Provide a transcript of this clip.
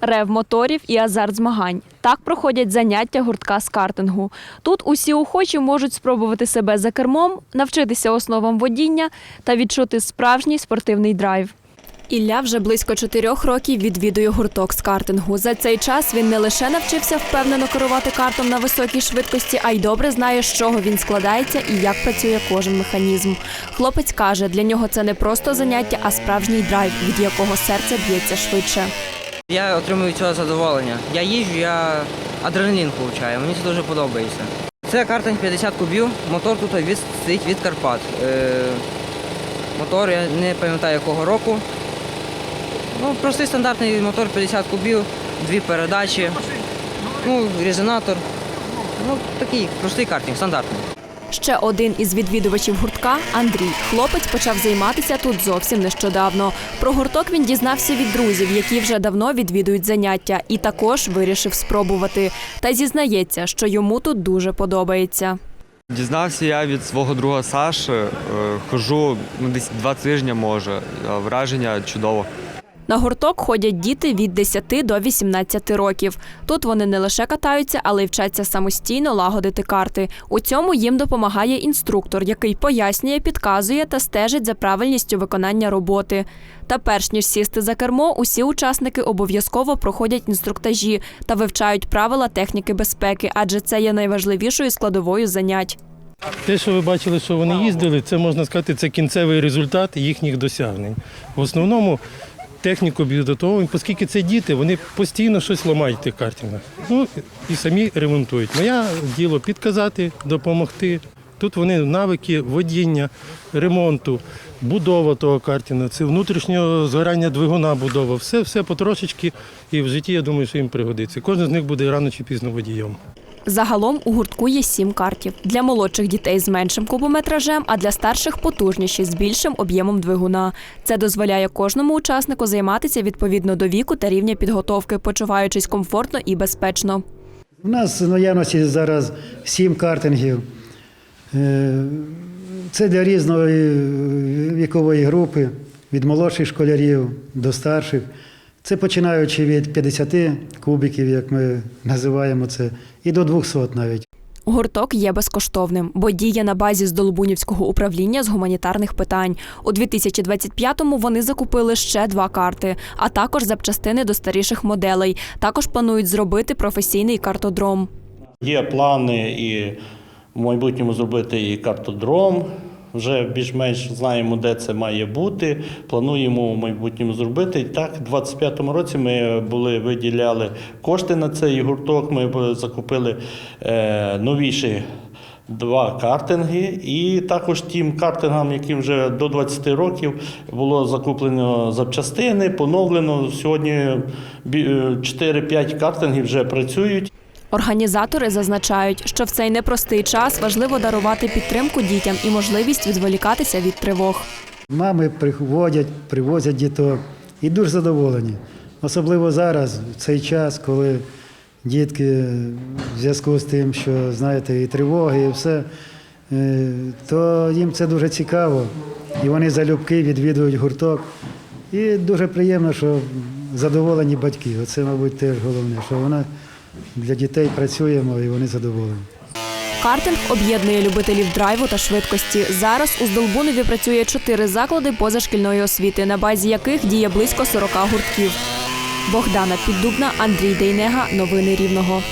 рев моторів і азарт змагань. Так проходять заняття гуртка з картингу. Тут усі охочі можуть спробувати себе за кермом, навчитися основам водіння та відчути справжній спортивний драйв. Ілля вже близько чотирьох років відвідує гурток з картингу. За цей час він не лише навчився впевнено керувати картом на високій швидкості, а й добре знає, з чого він складається і як працює кожен механізм. Хлопець каже, для нього це не просто заняття, а справжній драйв, від якого серце б'ється швидше. Я отримую цього задоволення. Я їжджу, я адреналін получаю, мені це дуже подобається. Це картинг 50 кубів, мотор тут від, стоїть від Карпат. Е, мотор я не пам'ятаю якого року. Ну, простий стандартний мотор 50 кубів, дві передачі, ну, резонатор. Ну, такий простий картинг, стандартний. Ще один із відвідувачів гуртка Андрій. Хлопець почав займатися тут зовсім нещодавно. Про гурток він дізнався від друзів, які вже давно відвідують заняття, і також вирішив спробувати. Та зізнається, що йому тут дуже подобається. Дізнався я від свого друга Саші. Е, Хожу ну, десь два тижні, може. Враження чудово. На гурток ходять діти від 10 до 18 років. Тут вони не лише катаються, але й вчаться самостійно лагодити карти. У цьому їм допомагає інструктор, який пояснює, підказує та стежить за правильністю виконання роботи. Та перш ніж сісти за кермо, усі учасники обов'язково проходять інструктажі та вивчають правила техніки безпеки, адже це є найважливішою складовою занять. Те, що ви бачили, що вони їздили, це можна сказати, це кінцевий результат їхніх досягнень. В основному техніку підготовлюємо, оскільки це діти, вони постійно щось ламають в тих картингах. Ну і самі ремонтують. Моє діло підказати, допомогти. Тут вони навики водіння, ремонту, будова того картинга, це внутрішнього згорання двигуна будова. Все, все потрошечки. І в житті я думаю, що їм пригодиться. Кожен з них буде рано чи пізно водієм. Загалом у гуртку є сім картів. Для молодших дітей з меншим кубометражем, а для старших потужніші з більшим об'ємом двигуна. Це дозволяє кожному учаснику займатися відповідно до віку та рівня підготовки, почуваючись комфортно і безпечно. У нас в наявності зараз сім картингів. Е, Це для різної вікової групи, від молодших школярів до старших. Це починаючи від 50 кубиків, як ми називаємо це, і до 200 навіть. Гурток є безкоштовним, бо діє на базі Здолбунівського управління з гуманітарних питань. У 2025-му вони закупили ще два карти, а також запчастини до старіших моделей. Також планують зробити професійний картодром. Є плани і в майбутньому зробити і картодром. Вже більш-менш знаємо, де це має бути. Плануємо в майбутньому зробити. І так, у 2025 році ми були виділяли кошти на цей гурток. Ми закупили е, новіші два картинги, і також тим картингам, яким вже до 20 років було закуплено запчастини, поновлено. Сьогодні бі- е, 4-5 картингів вже працюють. Організатори зазначають, що в цей непростий час важливо дарувати підтримку дітям і можливість відволікатися від тривог. Мами приводять, привозять діток і дуже задоволені. Особливо зараз, в цей час, коли дітки в зв'язку з тим, що знаєте, і тривоги, і все, е, то їм це дуже цікаво. І вони залюбки відвідують гурток. І дуже приємно, що задоволені батьки. Оце, мабуть, теж головне, що вона для дітей працюємо і вони задоволені. Картинг об'єднує любителів драйву та швидкості. Зараз у Здолбунові працює чотири заклади позашкільної освіти, на базі яких діє близько 40 гуртків. Богдана Піддубна, Андрій Дейнега. Новини Рівного.